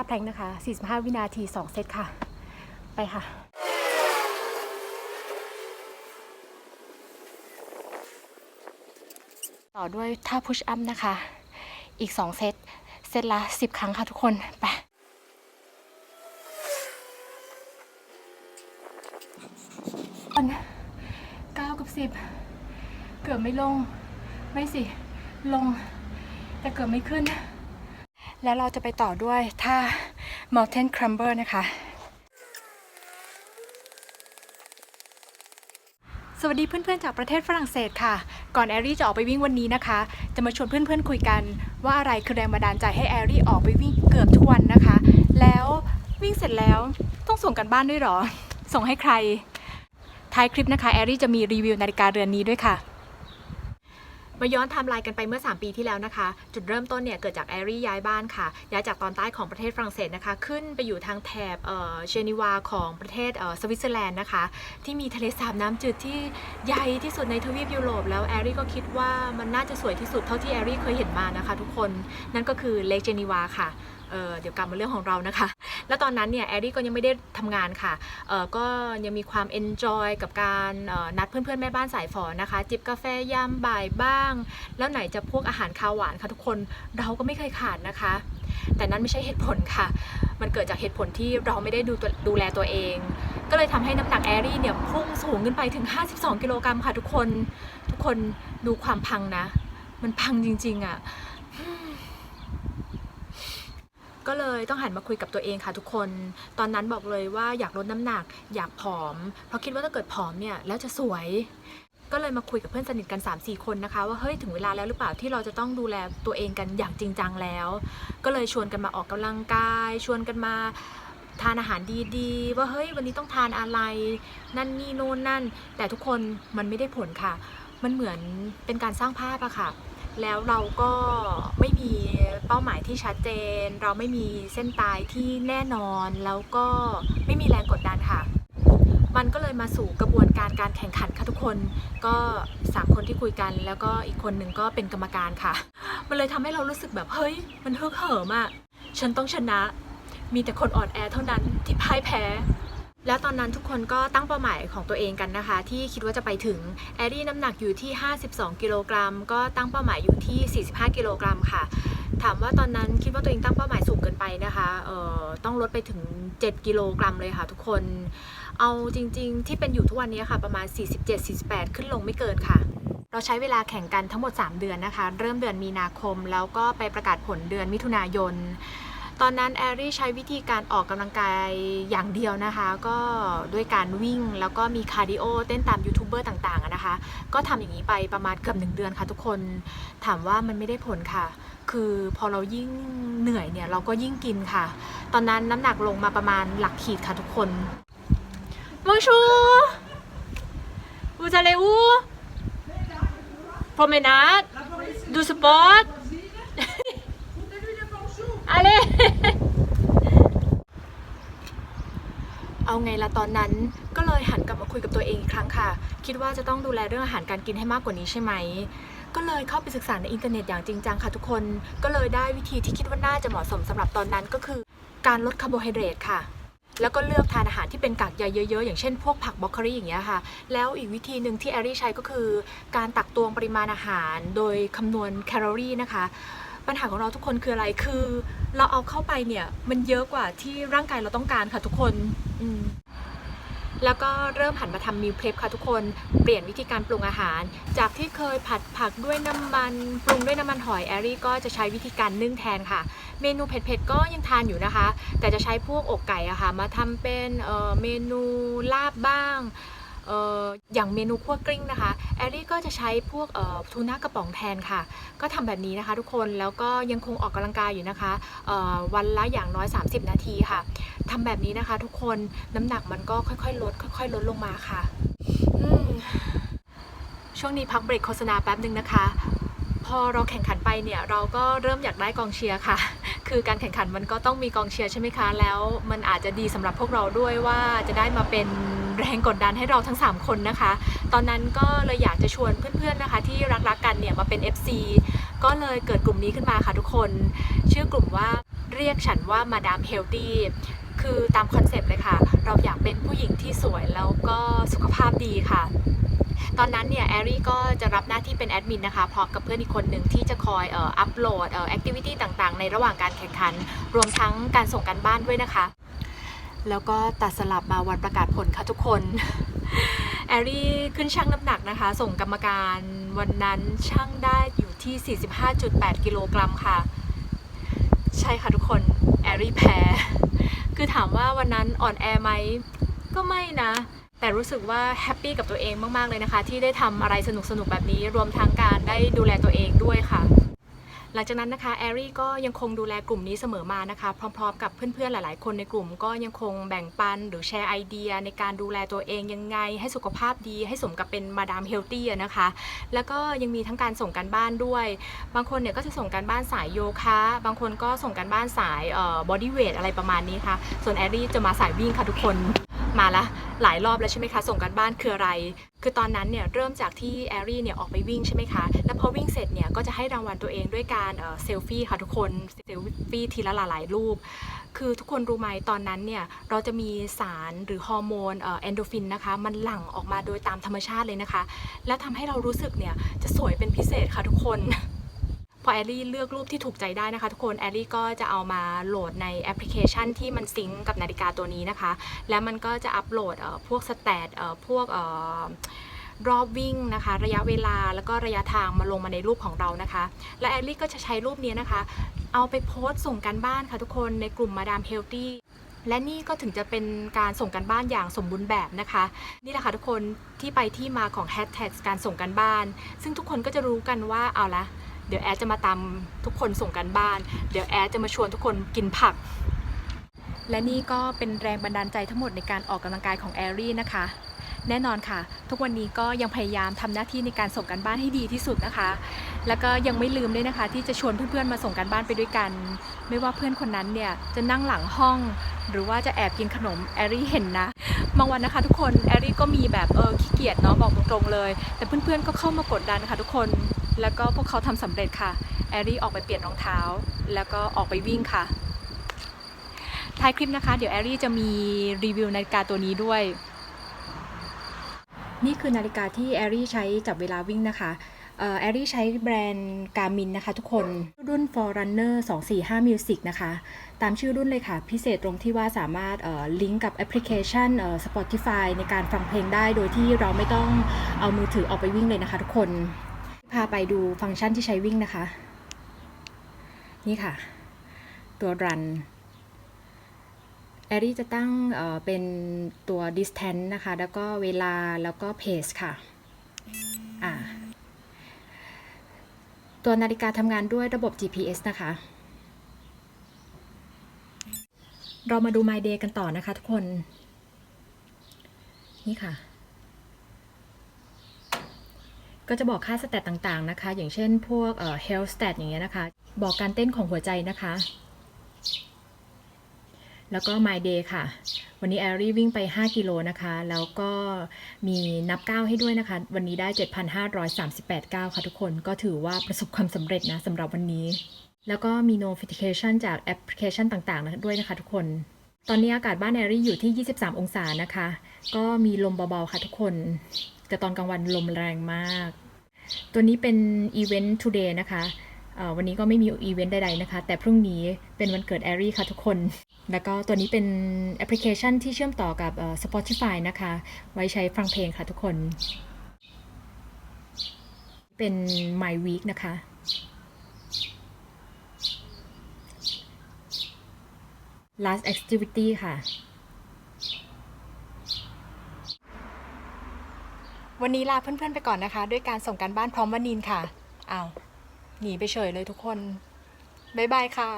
าแพลงนะคะ 45 วินาที 2 เซตค่ะ ไปค่ะต่อด้วยท่าพุชอัพนะคะ อีก 2 เซต เซตละ 10 ครั้งค่ะทุกคน ไป เก้ากับสิบ เกือบไม่ลง ไม่สิ ลง แต่เกือบไม่ขึ้น แล้วเราจะไปต่อด้วยท่า mountain climber นะคะ สวัสดีเพื่อนๆ จากประเทศฝรั่งเศสค่ะ ก่อนแอรี่จะออกไปวิ่งวันนี้นะคะ จะมาชวนเพื่อนๆคุยกัน ว่าอะไรคือแรงบันดาลใจให้แอรี่ออกไปวิ่งเกือบทุกวันนะคะ แล้ววิ่งเสร็จแล้วต้องส่งกันบ้านด้วยหรอ ส่งให้ใคร ท้ายคลิปนะคะแอรี่จะมีรีวิวนาฬิกาเรือนนี้ด้วยค่ะ มาย้อนไทม์ไลน์กันไปเมื่อ 3 ปีที่แล้วนะคะ จุดเริ่มต้นเนี่ยเกิดจากแอรี่ย้ายบ้านค่ะ ย้ายจากตอนใต้ของประเทศฝรั่งเศสนะคะ ขึ้นไปอยู่ทางแถบเอ่อเจนีวาของประเทศสวิตเซอร์แลนด์นะคะ ที่มีทะเลสาบน้ำจืดที่ใหญ่ที่สุดในทวีปยุโรป แล้วแอรี่ก็คิดว่ามันน่าจะสวยที่สุดเท่าที่แอรี่เคยเห็นมานะคะ ทุกคนนั่นก็คือเลกเจนีวาค่ะเเดี๋ยวกลับมาเรื่องของเรานะคะ แล้วตอนนั้นเนี่ยแอรี่ก็ยังไม่ได้ทำงานค่ะเอ่อก็ยังมีความ enjoy กับการเอ่อนัดเพื่อนๆแม่บ้านสายฝอนะคะ จิบกาแฟยามบ่ายบ้าง แล้วไหนจะพวกอาหารคาวหวานค่ะทุกคนเราก็ไม่เคยขาดนะคะ แต่นั้นไม่ใช่เหตุผลค่ะ มันเกิดจากเหตุผลที่เราไม่ได้ดูดูแลตัวเอง ก็เลยทำให้น้ำหนักแอรี่เนี่ยพุ่งสูงขึ้นไปถึง 52 กิโลกรัมค่ะทุกคนทุกคนดูความพังนะ มันพังจริงๆอะ่ะ ก็เลยต้องหันมาคุยกับตัวเองค่ะทุกคน ตอนนั้นบอกเลยว่าอยากลดน้ำหนัก อยากผอม เพราะคิดว่าถ้าเกิดผอมเนี่ยแล้วจะสวย ก็เลยมาคุยกับเพื่อนสนิทกัน 3-4 คนนะคะ ว่าเฮ้ยถึงเวลาแล้วหรือเปล่าที่เราจะต้องดูแลตัวเองกันอย่างจริงจังแล้ว ก็เลยชวนกันมาออกกำลังกาย ชวนกันมาทานอาหารดีๆ ว่าเฮ้ยวันนี้ต้องทานอะไร นั่นนี่โน่นนั่น แต่ทุกคนมันไม่ได้ผลค่ะ มันเหมือนเป็นการสร้างภาพอะค่ะ แล้วเราก็ไม่มีเป้าหมายที่ชัดเจน เราไม่มีเส้นตายที่แน่นอน แล้วก็ไม่มีแรงกดดันค่ะ มันก็เลยมาสู่กระบวนการการแข่งขันค่ะทุกคน ก็สามคนที่คุยกัน แล้วก็อีกคนหนึ่งก็เป็นกรรมการค่ะ มันเลยทำให้เรารู้สึกแบบเฮ้ย มันฮึกเหิมอะฉันต้องชนะ มีแต่คนอ่อนแอเท่านั้นที่พ่ายแพ้ แล้วตอนนั้นทุกคนก็ตั้งเป้าหมายของตัวเองกันนะคะ ที่คิดว่าจะไปถึงแอรี่น้ำหนักอยู่ที่ 52 กิโลกรัมก็ตั้งเป้าหมายอยู่ที่ 45 กิโลกรัมค่ะ ถามว่าตอนนั้นคิดว่าตัวเองตั้งเป้าหมายสูงเกินไปนะคะเอ่อต้องลดไปถึง 7 กิโลกรัมเลยค่ะทุกคน เอาจริง ๆ ที่เป็นอยู่ทุกวันนี้ค่ะประมาณ 47-48 ขึ้นลงไม่เกินค่ะเราใช้เวลาแข่งกันทั้งหมด 3 เดือนนะคะ เริ่มเดือนมีนาคม แล้วก็ไปประกาศผลเดือนมิถุนายน ตอนนั้นแอรี่ใช้วิธีการออกกำลังกายอย่างเดียวนะคะ ก็ด้วยการวิ่งแล้วก็มีคาร์ดิโอเต้นตามยูทูบเบอร์ต่างๆอะนะคะ ก็ทำอย่างนี้ไปประมาณเกือบหนึ่งเดือนค่ะทุกคน ถามว่ามันไม่ได้ผลค่ะ คือพอเรายิ่งเหนื่อยเนี่ยเราก็ยิ่งกินค่ะ ตอนนั้นน้ำหนักลงมาประมาณหลักขีดค่ะทุกคน Bonjour Vous allez où Promenade Du sport Allez เอ เอาไงละตอนนั้น ก็เลยหันกลับมาคุยกับตัวเองอีกครั้งค่ะ คิดว่าจะต้องดูแลเรื่องอาหารการกินให้มากกว่านี้ใช่ไหม ก็เลยเข้าไปศึกษาในอินเทอร์เน็ตอย่างจริงจังค่ะทุกคน ก็เลยได้วิธีที่คิดว่าน่าจะเหมาะสมสำหรับตอนนั้นก็คือ การลดคาร์โบไฮเดรตค่ะแล้วก็เลือกทานอาหารที่เป็นกากใยเยอะๆ อย่างเช่นพวกผักบรอกโคลีอย่างเงี้ยค่ะ แล้วอีกวิธีหนึ่งที่แอรี่ใช้ก็คือ การตักตวงปริมาณอาหารโดยคำนวณแคลอรี่นะคะ ปัญหาของเราทุกคนคืออะไร คือเราเอาเข้าไปเนี่ยมันเยอะกว่าที่ร่างกายเราต้องการค่ะทุกคนอืมแล้วก็เริ่มหันมาทำมิลเพลฟค่ะทุกคน เปลี่ยนวิธีการปรุงอาหาร จากที่เคยผัดผักด้วยน้ำมัน ปรุงด้วยน้ำมันหอยแอรี่ก็จะใช้วิธีการนึ่งแทนค่ะ เมนูเผ็ดๆก็ยังทานอยู่นะคะ แต่จะใช้พวกอกไก่อะค่ะ มาทำเป็นเเมนูลาบบ้าง อออย่างเมนูคั่วกลิ้งนะคะแอรี่ก็จะใช้พวกทูน่ากระป๋องแทนค่ะ ก็ทำแบบนี้นะคะทุกคนแล้วก็ยังคงออกกำลังกายอยู่นะคะวันละอย่างน้อย 30 นาทีค่ะทำแบบนี้นะคะทุกคนน้ำหนักมันก็ค่อยๆ ลด ค่อย ๆ ลดลงมาค่ะช่วงนี้พักเบรกโฆษณาแป๊บหนึ่งนะคะ พอเราแข่งขันไปเนี่ยเราก็เริ่มอยากได้กองเชียร์ค่ะ คือการแข่งขันมันก็ต้องมีกองเชียร์ใช่ไหมคะ แล้วมันอาจจะดีสำหรับพวกเราด้วยว่าจะได้มาเป็น แรงกดดันให้เราทั้ง 3 คนนะคะ ตอนนั้นก็เลยอยากจะชวนเพื่อนๆนะคะ ที่รักๆกันเนี่ยมาเป็น FC ก็เลยเกิดกลุ่มนี้ขึ้นมาค่ะทุกคน ชื่อกลุ่มว่าเรียกฉันว่ามาดามเฮลตี้คือตามคอนเซปต์เลยค่ะ เราอยากเป็นผู้หญิงที่สวยแล้วก็สุขภาพดีค่ะตอนนั้นเนี่ยแอรี่ก็จะรับหน้าที่เป็นแอดมินนะคะพร้อมกับเพื่อนอีกคนหนึ่งที่จะคอยอัปโหลดแอคทิวิตี้ต่างๆ ในระหว่างการแข่งขัน รวมทั้งการส่งการบ้านด้วยนะคะ แล้วก็ตัดสลับมาวันประกาศผลค่ะทุกคน แอรี่ขึ้นชั่งน้ำหนักนะคะ ส่งกรรมการวันนั้นชั่งได้อยู่ที่ 45.8 กิโลกรัมค่ะ ใช่ค่ะทุกคน แอรี่แพ้ คือถามว่าวันนั้นอ่อนแอไหม ก็ไม่นะ แต่รู้สึกว่าแฮปปี้กับตัวเองมาก ๆ เลยนะคะ ที่ได้ทำอะไรสนุกๆ แบบนี้ รวมทั้งการได้ดูแลตัวเองด้วยค่ะ หลังจากนั้นนะคะแอรี่ก็ยังคงดูแลกลุ่มนี้เสมอมานะคะ พร้อมๆ กับเพื่อนๆ หลายๆ คนในกลุ่มก็ยังคงแบ่งปันหรือแชร์ไอเดียในการดูแลตัวเองยังไง ให้สุขภาพดีให้สมกับเป็นมาดามเฮลตี้นะคะ แล้วก็ยังมีทั้งการส่งการบ้านด้วย บางคนเนี่ยก็จะส่งการบ้านสายโยคะ บางคนก็ส่งการบ้านสายเอ่อบอดี้เวทอะไรประมาณนี้ค่ะ ส่วนแอรี่จะมาสายวิ่งค่ะทุกคน มาละหลายรอบแล้วใช่ไหมคะ ส่งการบ้านคืออะไร คือตอนนั้นเนี่ยเริ่มจากที่แอรี่เนี่ยออกไปวิ่งใช่ไหมคะ แล้วพอวิ่งเสร็จเนี่ยก็จะให้รางวัลตัวเองด้วยการเซลฟี่ค่ะทุกคนเซลฟี่ทีละหลายรูป คือทุกคนรู้ไหมตอนนั้นเนี่ยเราจะมีสารหรือฮอร์โมนเอนโดฟินนะคะ มันหลั่งออกมาโดยตามธรรมชาติเลยนะคะ และทำให้เรารู้สึกเนี่ยจะสวยเป็นพิเศษค่ะทุกคน พอแอลลี่เลือกรูปที่ถูกใจได้นะคะ ทุกคนแอลลี่ก็จะเอามาโหลดในแอปพลิเคชันที่มันซิงกับนาฬิกาตัวนี้นะคะ แล้วมันก็จะอัปโหลดพวกสแตทพวกรอบวิ่งนะคะ ระยะเวลาแล้วก็ระยะทางมาลงมาในรูปของเรานะคะ และแอลลี่ก็จะใช้รูปนี้นะคะ เอาไปโพสต์ส่งกันบ้านค่ะทุกคนในกลุ่มมาดามเฮลตี้และนี่ก็ถึงจะเป็นการส่งกันบ้านอย่างสมบูรณ์แบบนะคะ นี่แหละค่ะทุกคนที่ไปที่มาของแฮชแท็กการส่งกันบ้าน ซึ่งทุกคนก็จะรู้กันว่าเอาละ เดี๋ยวแอดจะมาตามทุกคนส่งกันบ้าน เดี๋ยวแอดจะมาชวนทุกคนกินผัก และนี่ก็เป็นแรงบันดาลใจทั้งหมดในการออกกำลังกายของแอรี่นะคะ แน่นอนค่ะ ทุกวันนี้ก็ยังพยายามทำหน้าที่ในการส่งกันบ้านให้ดีที่สุดนะคะ แล้วก็ยังไม่ลืมด้วยนะคะ ที่จะชวนเพื่อนๆมาส่งกันบ้านไปด้วยกัน ไม่ว่าเพื่อนคนนั้นเนี่ยจะนั่งหลังห้อง หรือว่าจะแอบกินขนมแอรี่เห็นนะบางวันนะคะทุกคนแอรี่ก็มีแบบเออขี้เกียจเนาะบอกตรงๆเลย แต่เพื่อนๆก็เข้ามากดดันค่ะทุกคน แล้วก็พวกเขาทำสำเร็จค่ะ แอรี่ออกไปเปลี่ยนรองเท้า แล้วก็ออกไปวิ่งค่ะ ท้ายคลิปนะคะ เดี๋ยวแอรี่จะมีรีวิวนาฬิกาตัวนี้ด้วย นี่คือนาฬิกาที่แอรี่ใช้จับเวลาวิ่งนะคะแอรี่ใช้แบรนด์การมินนะคะทุกคน รุ่น Forerunner 245 Music นะคะ ตามชื่อรุ่นเลยค่ะ พิเศษตรงที่ว่าสามารถลิงก์กับแอปพลิเคชัน Spotify ในการฟังเพลงได้ โดยที่เราไม่ต้องเอามือถือออกไปวิ่งเลยนะคะทุกคน พาไปดูฟังก์ชันที่ใช้วิ่งนะคะ นี่ค่ะ ตัว run แอรี่จะตั้งเอ่อเป็นตัว distance นะคะ แล้วก็เวลาแล้วก็ pace ค่ะอ่าตัวนาฬิกาทำงานด้วยระบบ GPS นะคะ เรามาดู My Day กันต่อนะคะทุกคน นี่ค่ะ ก็จะบอกค่าสแตทต่างๆนะคะ อย่างเช่นพวกเอ่อ health stat อย่างเงี้ยนะคะ บอกการเต้นของหัวใจนะคะ แล้วก็ My Day ค่ะ วันนี้แอรี่วิ่งไป 5 กิโลนะคะ แล้วก็มีนับก้าวให้ด้วยนะคะ วันนี้ได้ 7,538ก้าวค่ะทุกคน ก็ถือว่าประสบความสำเร็จนะสำหรับวันนี้ แล้วก็มี notification จากแอปพลิเคชันต่างๆด้วยนะคะทุกคนตอนนี้อากาศบ้านแอรี่อยู่ที่ 23 องศานะคะ ก็มีลมเบาๆ ค่ะทุกคน แต่ตอนกลางวันลมแรงมาก ตัวนี้เป็น event today นะคะอ่อวันนี้ก็ไม่มีอีเวนต์ใดๆนะคะ แต่พรุ่งนี้เป็นวันเกิดแอรี่ค่ะทุกคน แล้วก็ตัวนี้เป็นแอปพลิเคชันที่เชื่อมต่อกับอ่อ Spotify นะคะ ไว้ใช้ฟังเพลงค่ะทุกคน เป็น My Week นะคะ last activity ค่ะ วันนี้ลาเพื่อนๆไปก่อนนะคะ ด้วยการส่งการบ้านพร้อมวันินค่ะอ้าวหนีไปเฉยเลยทุกคน บ๊ายบายค่ะ